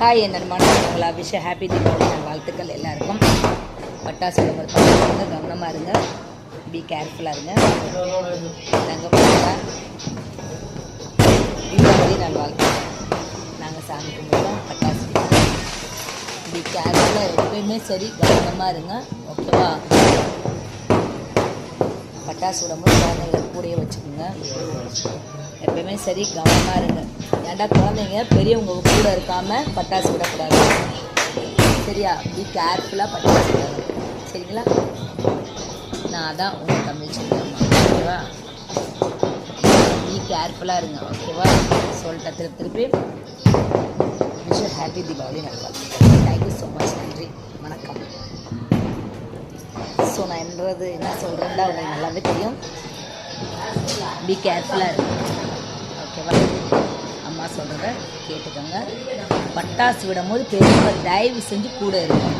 Hi என் நண்பர்களா விஷ happy Deepavali. நல் வாழ்த்துக்கள் எல்லாருக்கும். பட்டாசு விடும்போது கவனமாக இருங்க. பி கேர்ஃபுல்லாக இருங்க. நாங்கள் போகிறா தீபாவளி நல் வாழ்த்துக்கள். நாங்கள் சாமி கும்பிடுவோம் பட்டாசு பி கேர்ஃபுல்லாக எப்பயுமே சரி. கவனமாக இருங்க. ஓகேவா பட்டாசு விடும்போது குழந்தைங்களை கூடயே வச்சுக்கோங்க. எப்பயுமே சரி கவனமாக இருங்க. ஏன்டா குழந்தைங்க பெரியவங்க கூட இருக்காமல் பட்டாசு விடக்கூடாது. சரியா? பி கேர்ஃபுல்லாக பட்டாசு விடாது சரிங்களா? நான் அதான் உங்கள் தமிழ் சொல்லுவேன் ஓகேவா? பி கேர்ஃபுல்லாக இருங்க. ஓகேவா? சொல்லிட்டேன் திருப்பி திருப்பி விஷ் ஹாப்பி தீபாவளி நல்லா தேங்க்யூ ஸோ மச் நன்றி. நான் என்றது என்ன சொல்கிறேன்டா உங்களுக்கு நல்லாவே தெரியும். பி கேர்ஃபுல்லாக இருக்கும் ஓகேவா அம்மா சொல்கிறத கேட்டுக்கோங்க. பட்டாசு விடும்போது பெரியவங்க தயவு செஞ்சு கூட இருக்கும்